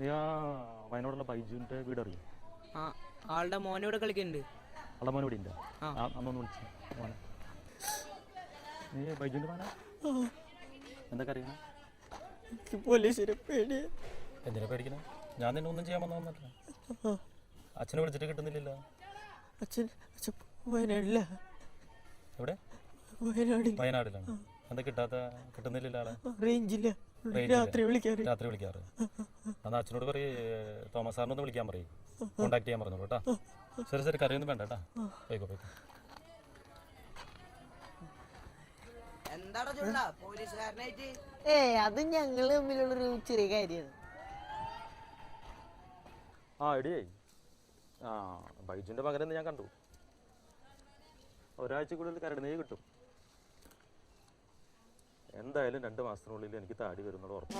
നീ ആ വയനാടുള്ള വീട് അറിയും ആ ആളുടെ കളിക്കുന്നുണ്ട് മോനെ ഇവിടെ ഉണ്ട് ആ. അന്നൊന്ന് വിളിച്ചു. മോനെ. നീ ബൈജുവിന്റെ മോനാ? എന്തൊക്കെ അറിയണം? എനിക്ക് പോലീസിനെ പേടിയാ എന്തിനാ പേടിക്കണേ? ഞാൻ നിന്നെ ഒന്നും ചെയ്യാൻ വന്നതല്ല അച്ഛനെ വിളിച്ചിട്ട് കിട്ടുന്നില്ലല്ലോ. അച്ഛൻ അച്ഛൻ വയനാടില്ല. എവിടെ? വയനാടില്ല. വയനാടിലാണ്. എന്താ കിട്ടാത്ത കിട്ടുന്നില്ലല്ലോ ആളെ? റേഞ്ചില്ല. രാത്രി വിളിക്കാറ്. രാത്രി വിളിക്കാറ്. എന്നാ അച്ഛനോട് പറയ് തോമസ് സാറിനൊന്ന് വിളിക്കാൻ പറയും. കോണ്ടാക്ട് ചെയ്യാൻ പറഞ്ഞോളൂ കേട്ടോ. ശരി ശരി കറിയൊന്നും വേണ്ട കേട്ടാ. പോയിക്കോ പോയിക്കോ. എന്താടാ ചുണ്ട? പോലീസുകാരനായിട്ട്? ഏ അത് ഞങ്ങൾ തമ്മിലുള്ളൊരു ചെറിയ കാര്യമാണ് ആ എടിയേ ആ ബൈജുവിന്റെ മകനെന്ന് ഞാൻ കണ്ടു. ഒരാഴ്ചക്കുള്ളിൽ കരട് നെയ്യ് കിട്ടും. എന്തായാലും രണ്ട് മാസത്തിനുള്ളിൽ എനിക്ക് താടി വരുന്നത് ഉറപ്പ്.